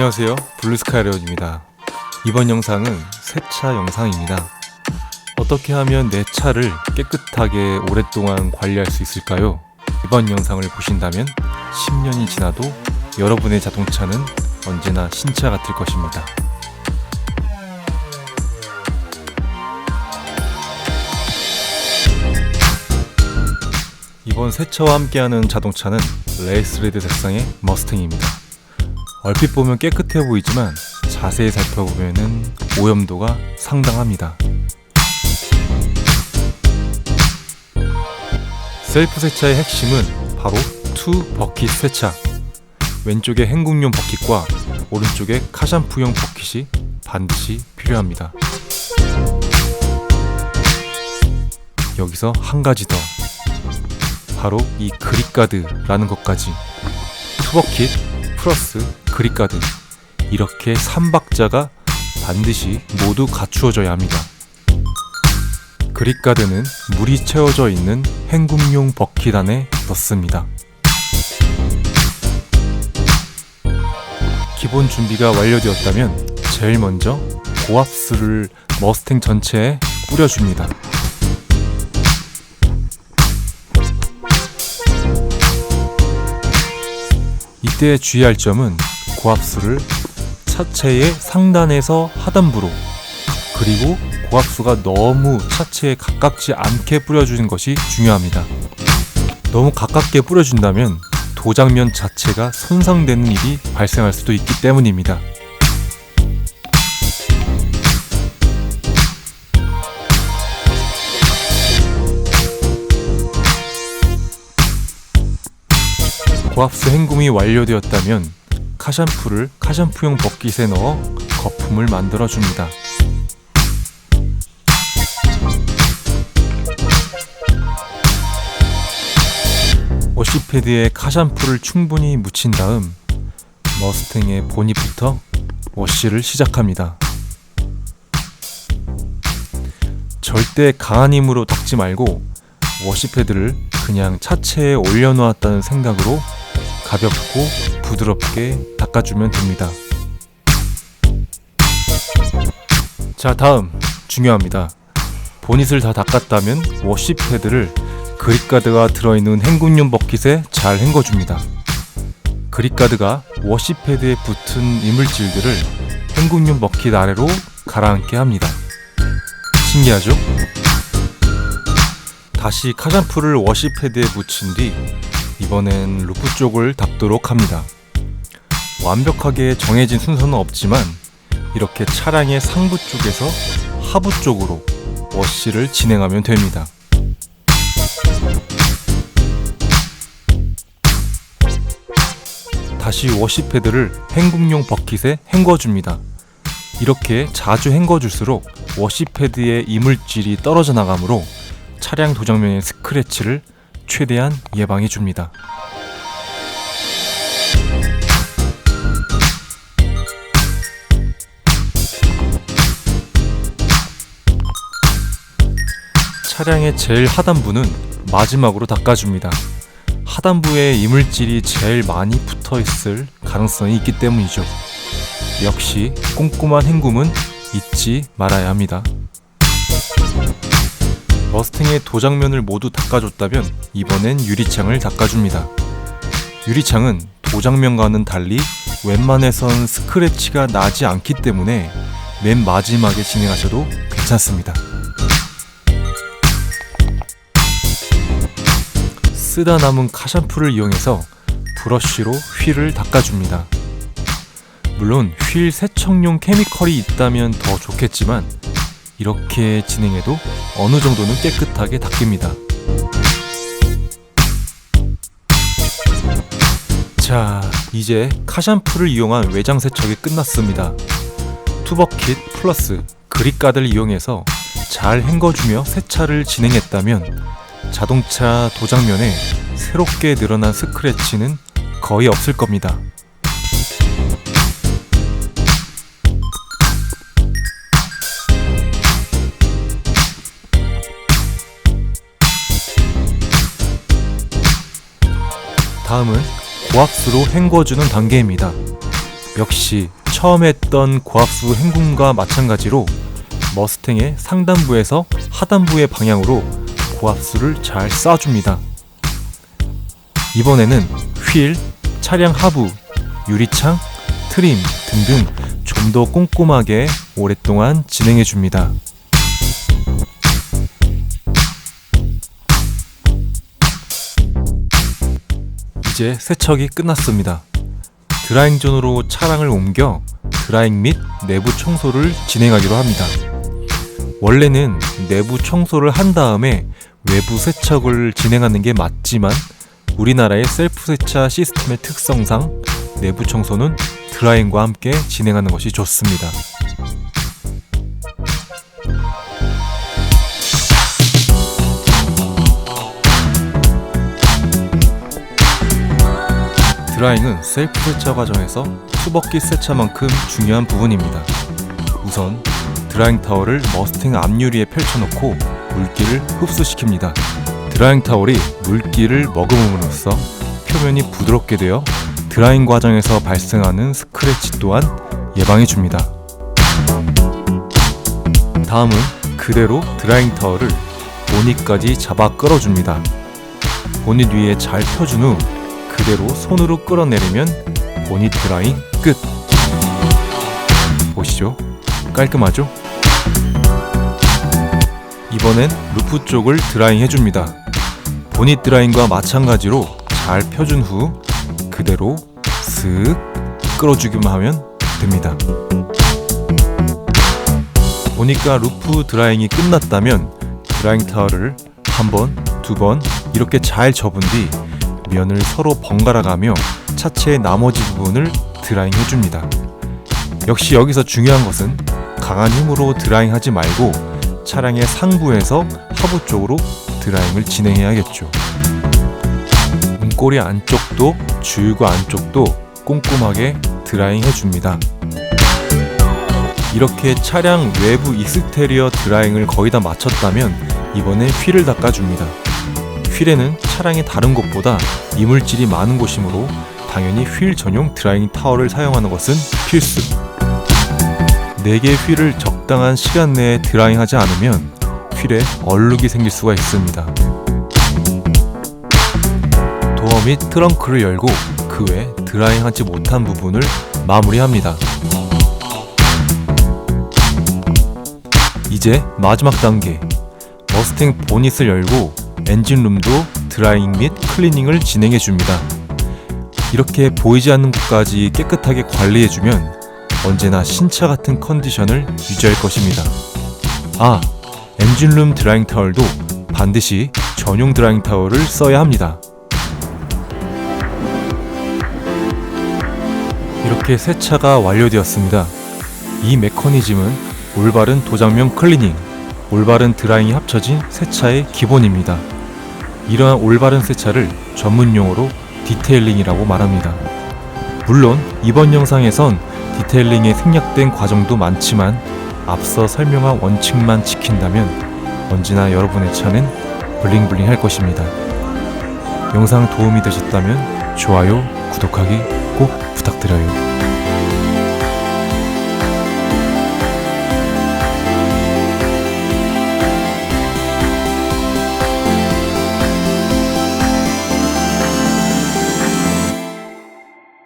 안녕하세요. 블루스카이 레온입니다. 이번 영상은 세차 영상입니다. 어떻게 하면 내 차를 깨끗하게 오랫동안 관리할 수 있을까요? 이번 영상을 보신다면 10년이 지나도 여러분의 자동차는 언제나 신차 같을 것입니다. 이번 세차와 함께하는 자동차는 레이스레드 색상의 머스탱입니다. 얼핏 보면 깨끗해 보이지만 자세히 살펴보면 오염도가 상당합니다. 셀프 세차의 핵심은 바로 투 버킷 세차. 왼쪽에 행궁용 버킷과 오른쪽에 카샴푸용 버킷이 반드시 필요합니다. 여기서 한 가지 더. 바로 이 그립가드라는 것까지. 투버킷 플러스 그립가드. 이렇게 3박자가 반드시 모두 갖추어져야 합니다. 그립가드는 물이 채워져 있는 행궁용 버킷 안에 넣습니다. 기본 준비가 완료되었다면 제일 먼저 고압수를 머스탱 전체에 뿌려줍니다. 이때 주의할 점은 고압수를 차체의 상단에서 하단부로 그리고 고압수가 너무 차체에 가깝지 않게 뿌려주는 것이 중요합니다. 너무 가깝게 뿌려준다면 도장면 자체가 손상되는 일이 발생할 수도 있기 때문입니다. 고압수 행궁이 완료되었다면 카샴푸를 카샴푸용 버킷에 넣어 거품을 만들어 줍니다. 워시패드에 카샴푸를 충분히 묻힌 다음 머스탱의 보닛부터 워시를 시작합니다. 절대 강한 힘으로 닦지 말고 워시패드를 그냥 차체에 올려놓았다는 생각으로 가볍고 부드럽게 닦아주면 됩니다. 자, 다음 중요합니다. 보닛을 다 닦았다면 워시 패드를 그립가드가 들어있는 행군용 버킷에 잘 헹궈줍니다. 그립가드가 워시 패드에 붙은 이물질들을 행군용 버킷 아래로 가라앉게 합니다. 신기하죠? 다시 카샴푸를 워시 패드에 묻힌 뒤 이번엔 루프 쪽을 닦도록 합니다. 완벽하게 정해진 순서는 없지만 이렇게 차량의 상부 쪽에서 하부 쪽으로 워시를 진행하면 됩니다. 다시 워시 패드를 헹굼용 버킷에 헹궈줍니다. 이렇게 자주 헹궈줄수록 워시 패드의 이물질이 떨어져 나가므로 차량 도장면의 스크래치를 최대한 예방해 줍니다. 차량의 제일 하단부는 마지막으로 닦아줍니다. 하단부에 이물질이 제일 많이 붙어 있을 가능성이 있기 때문이죠. 역시 꼼꼼한 헹굼은 잊지 말아야 합니다. 머스탱의 도장면을 모두 닦아줬다면 이번엔 유리창을 닦아줍니다. 유리창은 도장면과는 달리 웬만해선 스크래치가 나지 않기 때문에 맨 마지막에 진행하셔도 괜찮습니다. 쓰다 남은 카샴푸를 이용해서 브러쉬로 휠을 닦아줍니다. 물론 휠 세척용 케미컬이 있다면 더 좋겠지만 이렇게 진행해도 어느 정도는 깨끗하게 닦입니다. 자, 이제 카샴푸를 이용한 외장 세척이 끝났습니다. 투버킷 플러스 그립가드를 이용해서 잘 헹궈주며 세차를 진행했다면 자동차 도장면에 새롭게 늘어난 스크래치는 거의 없을 겁니다. 다음은 고압수로 헹궈주는 단계입니다. 역시 처음 했던 고압수 행군과 마찬가지로 머스탱의 상단부에서 하단부의 방향으로 고압수를 잘 쏴줍니다. 이번에는 휠, 차량 하부, 유리창, 트림 등등 좀 더 꼼꼼하게 오랫동안 진행해 줍니다. 이제 세척이 끝났습니다. 드라잉존으로 차량을 옮겨 드라잉 및 내부 청소를 진행하기로 합니다. 원래는 내부 청소를 한 다음에 외부 세척을 진행하는 게 맞지만 우리나라의 셀프 세차 시스템의 특성상 내부 청소는 드라잉과 함께 진행하는 것이 좋습니다. 드라잉은 셀프 세차 과정에서 수벅기 세차만큼 중요한 부분입니다. 우선 드라잉 타월을 머스탱 앞유리에 펼쳐놓고 물기를 흡수시킵니다. 드라잉 타월이 물기를 머금음으로써 표면이 부드럽게 되어 드라잉 과정에서 발생하는 스크래치 또한 예방해 줍니다. 다음은 그대로 드라잉 타월을 보닛까지 잡아 끌어줍니다. 보닛 위에 잘 펴준 후 그대로 손으로 끌어내리면 보닛 드라잉 끝. 보시죠. 깔끔하죠? 이번엔 루프 쪽을 드라잉 해줍니다. 보닛 드라잉과 마찬가지로 잘 펴준 후 그대로 슥 끌어주기만 하면 됩니다. 보니까 루프 드라잉이 끝났다면 드라잉 타월을 한 번, 두 번 이렇게 잘 접은 뒤 면을 서로 번갈아 가며 차체의 나머지 부분을 드라잉 해줍니다. 역시 여기서 중요한 것은 강한 힘으로 드라잉 하지 말고 차량의 상부에서 하부 쪽으로 드라잉을 진행해야겠죠. 문고리 안쪽도 줄과 안쪽도 꼼꼼하게 드라잉 해줍니다. 이렇게 차량 외부 익스테리어 드라잉을 거의 다 마쳤다면 이번에 휠을 닦아줍니다. 휠에는 차량의 다른 곳보다 이물질이 많은 곳이므로 당연히 휠 전용 드라잉 타월을 사용하는 것은 필수. 4개의 휠을 적당한 시간 내에 드라잉하지 않으면 휠에 얼룩이 생길 수가 있습니다. 도어 및 트렁크를 열고 그 외 드라잉하지 못한 부분을 마무리합니다. 이제 마지막 단계 머스탱 보닛을 열고 엔진룸도 드라잉 및 클리닝을 진행해 줍니다. 이렇게 보이지 않는 곳까지 깨끗하게 관리해 주면 언제나 신차 같은 컨디션을 유지할 것입니다. 아, 엔진룸 드라잉 타월도 반드시 전용 드라잉 타월을 써야 합니다. 이렇게 세차가 완료되었습니다. 이 메커니즘은 올바른 도장면 클리닝, 올바른 드라잉이 합쳐진 세차의 기본입니다. 이러한 올바른 세차를 전문 용어로 디테일링이라고 말합니다. 물론 이번 영상에선 디테일링에 생략된 과정도 많지만 앞서 설명한 원칙만 지킨다면 언제나 여러분의 차는 블링블링 할 것입니다. 영상 도움이 되셨다면 좋아요, 구독하기 꼭 부탁드려요.